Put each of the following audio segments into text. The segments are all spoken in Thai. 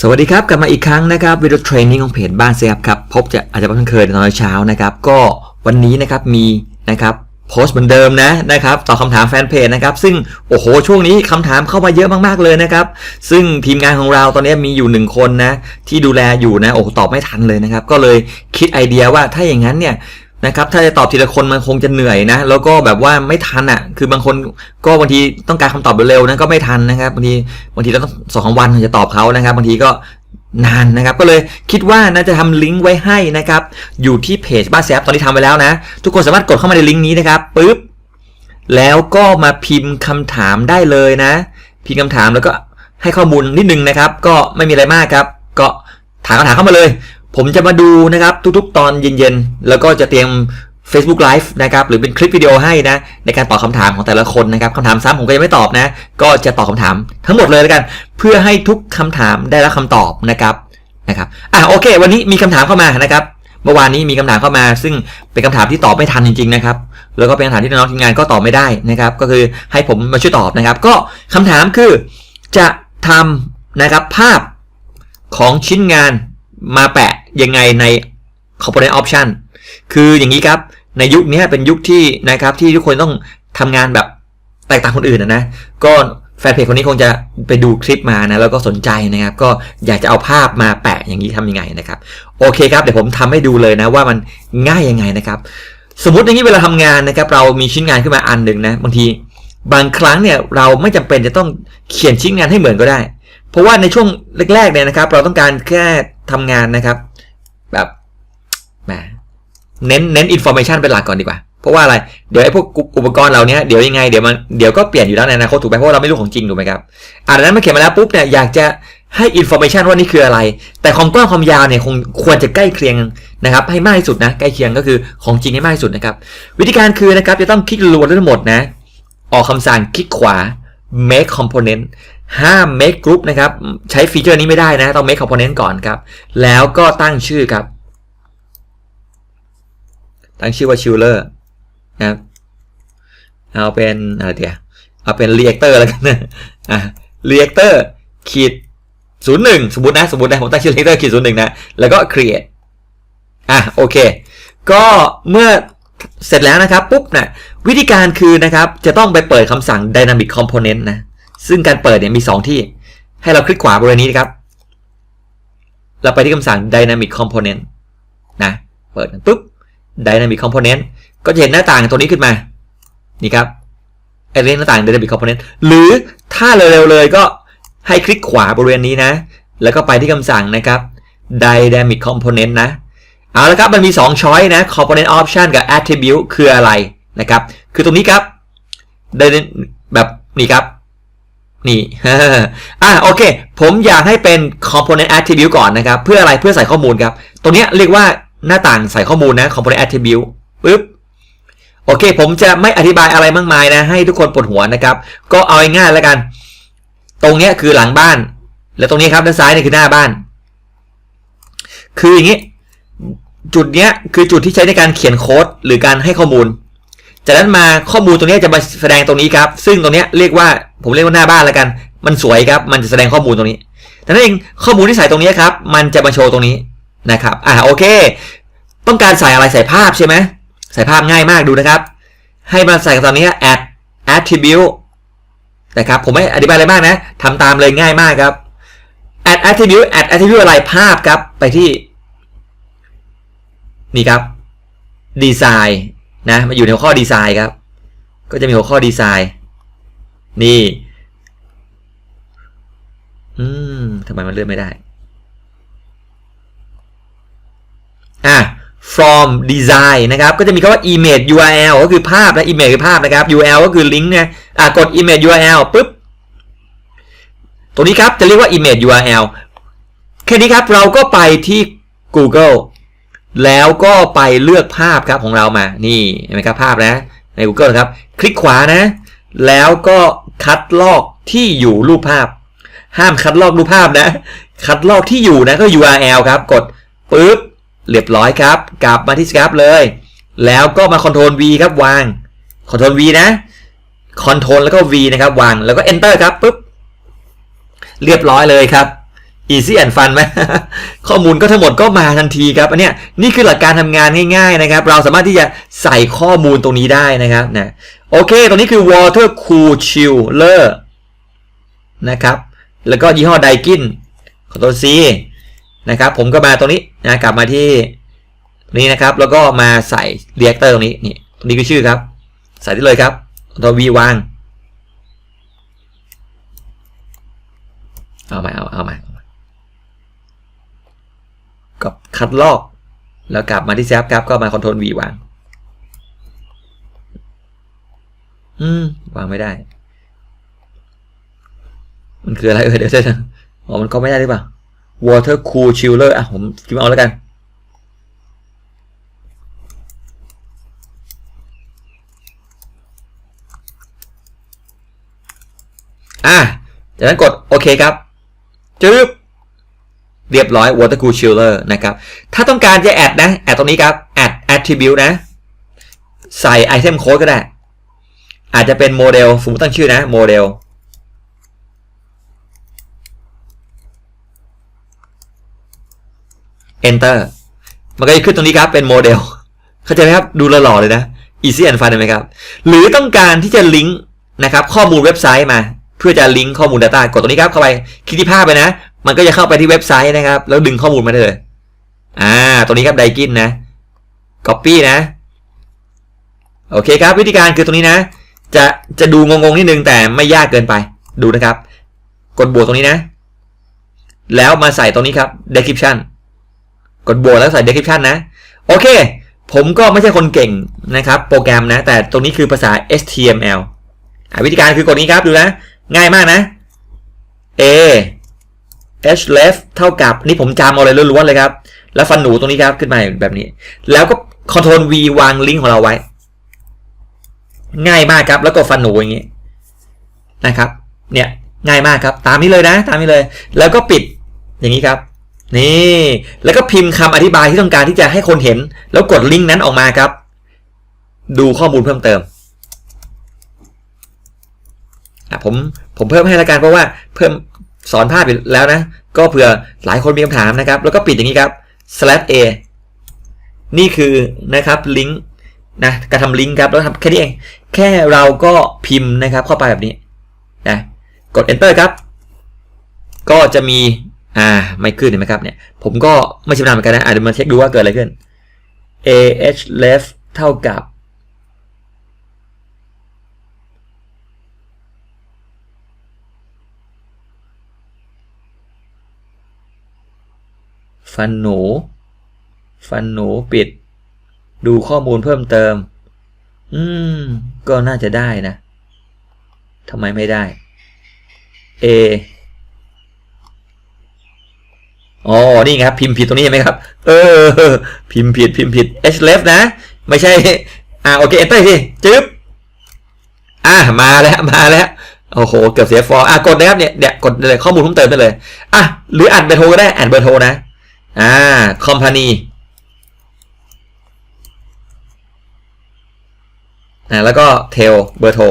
สวัสดีครับ กลับมาอีกครั้งนะครับวิดีโอเทรนนิ่งของเพจบ้านเซียบครับ พบจะอาจจะเพิ่งเคยตอนเช้านะครับ ก็วันนี้นะครับมีนะครับโพสต์เหมือนเดิมนะนะครับตอบคำถามแฟนเพจนะครับ ซึ่งโอ้โหช่วงนี้คำถามเข้ามาเยอะมากๆเลยนะครับ ซึ่งทีมงานของเราตอนนี้มีอยู่หนึ่งคนนะที่ดูแลอยู่นะโอ้ตอบไม่ทันเลยนะครับ ก็เลยคิดไอเดียว่าถ้าอย่างนั้นเนี่ย นะครับถ้าจะตอบทีละคนมันคงจะเหนื่อยนะ แล้วก็แบบว่าไม่ทันอะ คือบางคนก็บางทีต้องการคำตอบเร็วๆนะก็ไม่ทันนะครับบางทีบางทีเราต้องสองวันถึงจะตอบเขานะครับบางทีก็นานนะครับ ก็เลยคิดว่าน่าจะทำลิงก์ไว้ให้นะครับ อยู่ที่เพจบ้านแซฟตอนนี้ทำไปแล้วนะ ทุกคนสามารถกดเข้ามาในลิงก์นี้นะครับปุ๊บแล้วก็มาพิมพ์คำถามได้เลยนะ พิมพ์คำถามแล้วก็ให้ข้อมูลนิดนึงนะครับ ก็ไม่มีอะไรมากครับ ก็ถามคำถามเข้ามาเลย ผมจะมาดูนะครับทุกๆ ตอนเย็นๆ แล้วก็จะเตรียม Facebook Live นะครับหรือเป็นคลิปวิดีโอให้นะในการตอบคำถามของแต่ละคนนะครับคำถามซ้ำผมก็ยังไม่ตอบนะ ก็จะตอบคำถามทั้งหมดเลยแล้วกัน เพื่อให้ทุกคำถามได้รับคำตอบนะครับนะครับอะโอเค วันนี้มีคำถามเข้ามานะครับ เมื่อวานนี้มีคำถามเข้ามา ซึ่งเป็นคำถามที่ตอบไม่ทันจริงๆนะครับแล้วก็เป็นคำถามที่น้องทีมงานก็ตอบไม่ได้นะครับ ก็คือให้ผมมาช่วยตอบนะครับ ก็คำถามคือจะทำนะครับภาพของชิ้นงานมาแปะ ยังไงใน component option คืออย่างนี้ครับ ในยุคนี้เป็นยุคที่นะครับที่ทุกคนต้องทำงานแบบแตกต่างคนอื่นนะนะก็แฟนเพจคนนี้คงจะไปดูคลิปมานะแล้วก็สนใจนะครับ ก็อยากจะเอาภาพมาแปะอย่างนี้ทำยังไงนะครับ โอเคครับเดี๋ยวผมทำให้ดูเลยนะว่ามันง่ายยังไงนะครับ สมมติอย่างนี้เวลาทำงานนะครับ เรามีชิ้นงานขึ้นมาอันหนึ่งนะบางทีบางครั้งเนี่ยเราไม่จำเป็นจะต้องเขียนชิ้นงานให้เหมือนก็ได้ เพราะว่าในช่วงแรกๆเนี่ยนะครับ เราต้องการแค่ทำงานนะครับ แบบแหมเน้นเน้นอินโฟเมชันเป็นหลักก่อนดีกว่า เพราะว่าอะไร เดี๋ยวไอ้พวกอุปกรณ์เหล่านี้ยเดี๋ยวยังไงเดี๋ยวมันเดี๋ยวก็เปลี่ยนอยู่แล้วในอนาคตถูกไหมเพราะเราไม่รู้ของจริงถูกไหมครับอ่าดังนั้นมาเขียนมาแล้วปุ๊บเนี่ยอยากจะให้อินโฟเมชันว่านี่คืออะไร แต่ความกว้างความยาวเนี่ยคงควรจะใกล้เคียงนะครับ ให้มากที่สุดนะ ใกล้เคียงก็คือของจริงให้มากที่สุดนะครับ วิธีการคือนะครับจะต้องคลิกรัวทั้งหมดนะ ออกคำสั่งคลิกขวา make component ห้าม make group นะครับ ใช้ฟีเจอร์นี้ไม่ได้นะ ต้อง make component ก่อนครับ แล้วก็ตั้งชื่อครับ ตั้งชื่อว่า chiller นะครับเอาเป็นอะไรเดียวเอาเป็น reactor แล้วกันนะอะ reactor ขีดศูนย์หนึ่งสมมตินะ สมมตินะผมตั้งชื่อ reactor ขีดศูนย์หนึ่งนะ แล้วก็ create อะโอเค ก็เมื่อเสร็จแล้วนะครับ ปุ๊บนะวิธีการคือนะครับ จะต้องไปเปิดคำสั่ง dynamic component นะ ซึ่งการเปิดเนี่ยมี 2 ที่ ให้เราคลิกขวาบริเวณนี้นะครับ เราไปที่คำสั่ง dynamic component นะ เปิดปุ๊บ dynamic component ก็จะเห็นหน้าต่างตัวนี้ขึ้นมา นี่ครับไอเรื่องหน้าต่าง dynamic component หรือถ้าเร็วๆเลยก็ให้คลิกขวาบริเวณนี้นะ แล้วก็ไปที่คำสั่งนะครับ dynamic component นะ เอาละครับ มันมี 2 ช้อยนะ component option กับ attribute คืออะไรนะครับ คือตรงนี้ครับแบบนี่ครับ นี่อะโอเค ผมอยากให้เป็น component attribute ก่อนนะครับ เพื่ออะไรเพื่อใส่ข้อมูลครับตรงนี้เรียกว่าหน้าต่างใส่ข้อมูลนะ component attribute ปึ๊บโอเค ผมจะไม่อธิบายอะไรมากมายนะ ให้ทุกคนปวดหัวนะครับ ก็เอาง่ายๆแล้วกัน ตรงนี้คือหลังบ้าน แล้วตรงนี้ครับด้านซ้ายนี่คือหน้าบ้าน คืออย่างนี้ จุดเนี้ยคือจุดที่ใช้ในการเขียนโค้ดหรือการให้ข้อมูล จากนั้นมาข้อมูลตรงนี้จะมาแสดงตรงนี้ครับ ซึ่งตรงนี้เรียกว่าผมเรียกว่าหน้าบ้านแล้วกัน มันสวยครับ มันจะแสดงข้อมูลตรงนี้แต่นั่นเองข้อมูลที่ใส่ตรงนี้ครับ มันจะมาโชว์ตรงนี้นะครับ อ่าโอเค ต้องการใส่อะไรใส่ภาพใช่ไหมใส่ภาพง่ายมากดูนะครับ ให้มาใส่ตอนนี้ add attribute นะครับ ผมไม่อธิบายอะไรมากนะทำตามเลยง่ายมากครับ add attribute add attribute อะไรภาพครับ ไปที่ นี่ครับดีไซ นะมาอยู่ในหัวข้อดีไซน์ครับ ก็จะมีหัวข้อดีไซน์ นี่ อืมทำไมมันเลื่อนไม่ได้ อะ from design นะครับ ก็จะมีคำว่า image URL ก็คือภาพนะ image คือภาพนะครับ URL ก็คือลิงก์นะอะกด image URL ปุ๊บ ตรงนี้ครับจะเรียกว่า image URL แค่นี้ครับเราก็ไปที่ Google แล้วก็ไปเลือกภาพครับของเรามา นี่เห็นไหมครับภาพนะ ใน Google ครับ คลิกขวานะ แล้วก็คัดลอกที่อยู่รูปภาพ ห้ามคัดลอกรูปภาพนะ คัดลอกที่อยู่นะก็ URL ครับ กดปุ๊บ เรียบร้อยครับ กลับมาที่ Skype เลย แล้วก็มา Ctrl V ครับวาง Ctrl V นะ Ctrl แล้วก็ V นะครับวาง แล้วก็ Enter ครับปุ๊บ เรียบร้อยเลยครับ easy and fun ไหม ข้อมูลก็ทั้งหมดก็มาทันทีครับ อันเนี้ยนี่คือหลักการทำงานง่ายๆนะครับ เราสามารถที่จะใส่ข้อมูลตรงนี้ได้นะครับนะโอเค ตรงนี้คือ water cool chiller นะครับ แล้วก็ยี่ห้อไดกินขอตัว C นะครับ ผมก็มาตรงนี้นะกลับมาที่นี้นะครับ แล้วก็มาใส่เรียกเตอร์ตรงนี้นี่ตรงนี้คือชื่อครับ ใส่ได้เลยครับตัว V วาง เอาใหม่เอาเอาใหม่เอา ใหม่ก็คัดลอก แล้วกลับมาที่แซฟครับก็มาคอนโทรล V วาง อืม วางไม่ได้ มันคืออะไรเออเดี๋ยวจะอ๋อมันก็ไม่ได้หรือเปล่า water cool chiller อะ ผมพิมพ์เอาแล้วกัน อะจากนั้นกดโอเคครับจึ๊บ เรียบร้อย water cool chiller นะครับ ถ้าต้องการจะแอดนะ แอดตรงนี้ครับ add attribute นะ ใส่ item code ก็ได้ อาจจะเป็นโมเดล สมมติตั้งชื่อนะ โมเดล enter มันก็จะขึ้นตรงนี้ครับ เป็นโมเดล เข้าใจไหมครับ ดูหล่อเลยนะ easy and fun เห็นไหมครับ หรือต้องการที่จะลิงก์นะครับ ข้อมูลเว็บไซต์มา เพื่อจะลิงก์ข้อมูล Data กดตรงนี้ครับ เข้าไป คลิกที่ภาพไปนะ มันก็จะเข้าไปที่เว็บไซต์นะครับ แล้วดึงข้อมูลมาได้เลยอ่า ตัวนี้ครับไดกินนะ copy นะ โอเคครับวิธีการคือตรงนี้นะ จะจะดูงงๆนิดนึงแต่ไม่ยากเกินไป ดูนะครับ กดบวกตรงนี้นะ แล้วมาใส่ตรงนี้ครับ description กดบวกแล้วใส่ description นะ โอเค ผมก็ไม่ใช่คนเก่งนะครับ โปรแกรมนะ แต่ตรงนี้คือภาษา HTML วิธีการคือกดนี้ครับดูนะ ง่ายมากนะ A h left เท่ากับนี่ผมจำเอาเลยล้วนๆเลยครับ แล้วฟันหนูตรงนี้ครับขึ้นมาแบบนี้ แล้วก็ Ctrl V วางลิงก์ของเราไว้ ง่ายมากครับ แล้วก็ฟันหนูอย่างนี้นะครับ เนี่ยง่ายมากครับ ตามนี้เลยนะ ตามนี้เลย แล้วก็ปิดอย่างนี้ครับนี่แล้วก็พิมพ์คำอธิบายที่ต้องการที่จะให้คนเห็น แล้วกดลิงก์นั้นออกมาครับ ดูข้อมูลเพิ่มเติมอะผมผมเพิ่มให้ละกันเพราะว่าเพิ่ม สอนภาพไปแล้วนะ ก็เผื่อหลายคนมีคำถามนะครับ แล้วก็ปิดอย่างนี้ครับ slash a นี่คือนะครับลิงก์นะการทำลิงก์ครับแล้วทำแค่นี้เอง แค่เราก็พิมพ์นะครับเข้าไปแบบนี้นะกด enter ครับ ก็จะมีอ่าไม่ขึ้นเห็นไหมครับเนี่ยผมก็ไม่ชำนาญเหมือนกันนะอาจจะมาเช็คดูว่าเกิดอะไรขึ้น ah left เท่ากับ ฟันหนู ฟันหนูปิด ดูข้อมูลเพิ่มเติม อืม ก็น่าจะได้นะทำไมไม่ได้ A อ๋อ นี่ครับ พิมพ์ผิดตรงนี้เห็นไหมครับ เออ พิมพ์ผิด พิมพ์ผิด h left นะ ไม่ใช่ อ่าโอเค enter สิจึ๊บ อ่ามาแล้ว มาแล้ว โอ้โห เกือบเสียฟอร์อะ กดนะครับเนี่ย เนี่ย กดเลยข้อมูลเพิ่มเติมได้เลย อะ หรืออัดเบอร์โทรก็ได้อัดเบอร์โทรนะ อ่าคอมพานีอ่าแล้วก็เทลเบอร์โทร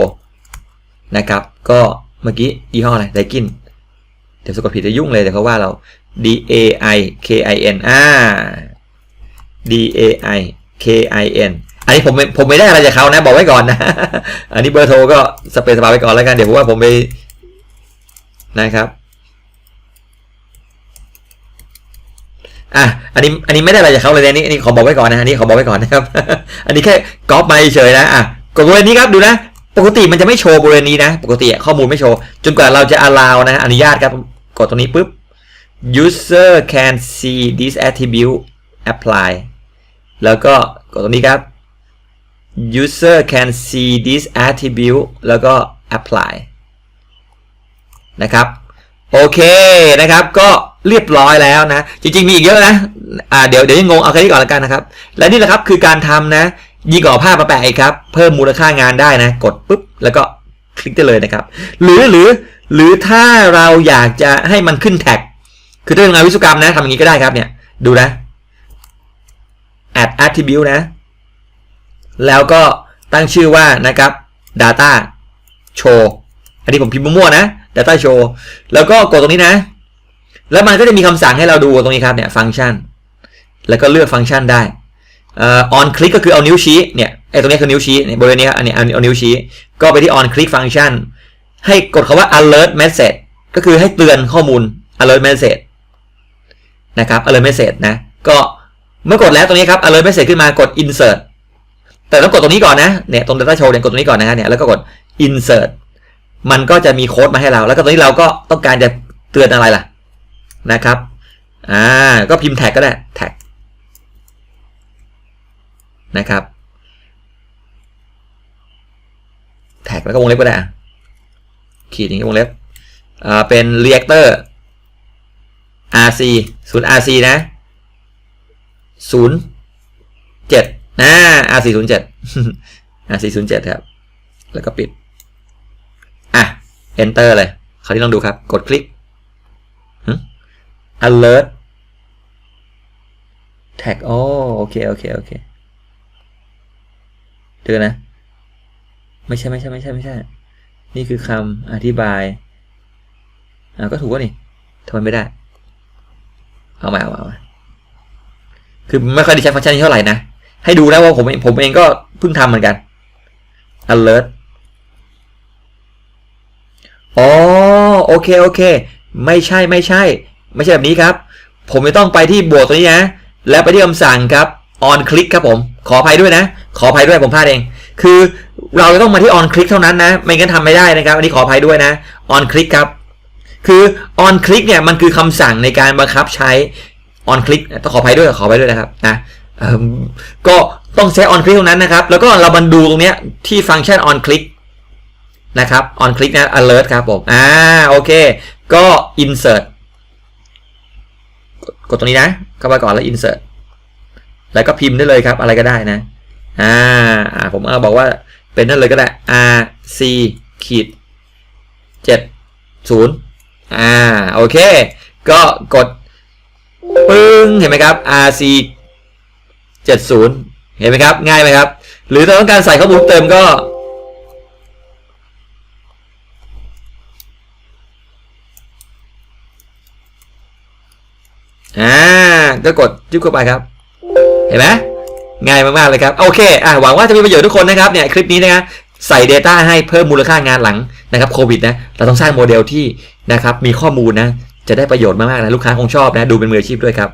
นะครับ ก็เมื่อกี้ยี่ห้ออะไรไดกินเดี๋ยวสะกดผิดจะยุ่งเลยเดี๋ยวเขาว่าเรา D A I K I N อ่า D A I K I N อันนี้ผมผมไม่ได้อะไรจากเขานะ บอกไว้ก่อนนะ อันนี้เบอร์โทรก็สเปซสปาไว้ก่อนแล้วกัน เดี๋ยวผมว่าผมไปนะครับ อะอันนี้อันนี้ไม่ได้อะไรจากเขาเลยนะนนี้อันนี้ขอบอกไว้ก่อนนะอันนี้ขอบอกไว้ก่อนนะครับ อันนี้แค่ก๊อปมาเฉยนะอะกดบริเวณนี้ครับดูนะ ปกติมันจะไม่โชว์บริเวณนี้นะ ปกติข้อมูลไม่โชว์ จนกว่าเราจะ allow นะอนุญาตครับกดตรงนี้ปุ๊บ user can see this attribute apply แล้วก็กดตรงนี้ครับ user can see this attribute แล้วก็ apply นะครับ โอเคนะครับก็ เรียบร้อยแล้วนะ จริง ๆ มีอีกเยอะนะอ่าเดี๋ยวเดี๋ยวยังงงเอาแค่นี้ก่อนละกันนะครับ และนี่แหละครับคือการทำนะ ยิงออกภาพมาแปะอีกครับ เพิ่มมูลค่างานได้นะ กดปุ๊บ แล้วก็คลิกได้เลยนะครับ หรือหรือหรือถ้าเราอยากจะให้มันขึ้นแท็ก คือถ้าเป็นงานวิศวกรรมนะทำอย่างนี้ก็ได้ครับเนี่ย ดูนะ add attribute นะ แล้วก็ตั้งชื่อว่านะครับ data show อันนี้ผมพิมพ์มั่วๆนะ data show แล้วก็กดตรงนี้นะ แล้วมันก็จะมีคำสั่งให้เราดูตรงนี้ครับเนี่ยฟังก์ชัน แล้วก็เลือกฟังก์ชันได้เอ่อ on click ก็คือเอานิ้วชี้เนี่ยไอ้ตรงนี้คือนิ้วชี้เนี่ยบริเวณนี้ครับอันนี้เอาเอานิ้วชี้ก็ไปที่ on click function ให้กดคาว่า alert message ก็คือให้เตือนข้อมูล alert message นะครับ alert message นะก็เมื่อกดแล้วตรงนี้ครับ alert message ขึ้นมากด insert แต่ต้องกดตรงนี้ก่อนนะเนี่ยตรง data show เนี่ยกดตรงนี้ก่อนนะฮะเนี่ยแล้วก็กด insert มันก็จะมีโค้ดมาให้เรา แล้วก็ตรงนี้เราก็ต้องการจะเตือนอะไรล่ะ นะครับอ่าก็พิมพ์แท็กก็ได้แท็กนะครับแท็กแล้วก็วงเล็บก็ได้ขีดอย่างนี้วงเล็บอ่าเป็น reactor RC ศูนย์ RC นะศูนย์เจ็ดนะ RC ศูนย์เจ็ด RC ศูนย์เจ็ดครับ แล้วก็ปิด อะ enter เลย คราวนี้ลองดูครับ กดคลิก alert tag โอ้โอเค โอเค โอเคเดี๋ยวนะ ไม่ใช่ไม่ใช่ไม่ใช่ไม่ใช่ นี่คือคำอธิบาย อ่าก็ถูกว่านี่ทำไมไม่ได้ เอามาเอามาเอามาคือไม่ค่อยได้ใช้ฟังก์ชันนี้เท่าไหร่นะ ให้ดูนะว่าผมผมเองก็เพิ่งทำเหมือนกัน alert อ๋อโอเค โอเค ไม่ใช่ไม่ใช่ ไม่ใช่แบบนี้ครับ ผมจะต้องไปที่บวกตัวนี้นะ แล้วไปที่คำสั่งครับ on click ครับผม ขออภัยด้วยนะ ขออภัยด้วยผมพลาดเอง คือเราจะต้องมาที่ on click เท่านั้นนะ ไม่งั้นทำไม่ได้นะครับ อันนี้ขออภัยด้วยนะ on click ครับ คือ on click เนี่ยมันคือคำสั่งในการบังคับใช้ on click ต้องขออภัยด้วยขออภัยด้วยนะครับนะก็ต้องใช้ on click เท่านั้นนะครับ แล้วก็เรามาดูตรงเนี้ยที่ฟังก์ชัน on click นะครับ on click นะ alert ครับผม อ่า โอเค ก็ insert กดตรงนี้นะ เข้าไปก่อนแล้ว insert แล้วก็พิมพ์ได้เลยครับ อะไรก็ได้นะอ่าอ่าผมเอาบอกว่าเป็นนั่นเลยก็ได้ r c ขีดเจ็ดศูนย์อ่าโอเค ก็กดปึ้งเห็นไหมครับ r c เจ็ดศูนย์เห็นไหมครับ ง่ายไหมครับ หรือถ้าต้องการใส่ข้อมูลเติมก็ อ่าก็กดจุ๊บเข้าไปครับ เห็นไหมง่ายมากๆเลยครับ โอเคอ่าหวังว่าจะมีประโยชน์ทุกคนนะครับเนี่ยคลิปนี้นะใส่ Data ให้เพิ่มมูลค่างานหลังนะครับโควิดนะเราต้องสร้างโมเดลที่นะครับมีข้อมูลนะจะได้ประโยชน์มากๆนะลูกค้าคงชอบนะดูเป็นมืออาชีพด้วยครับ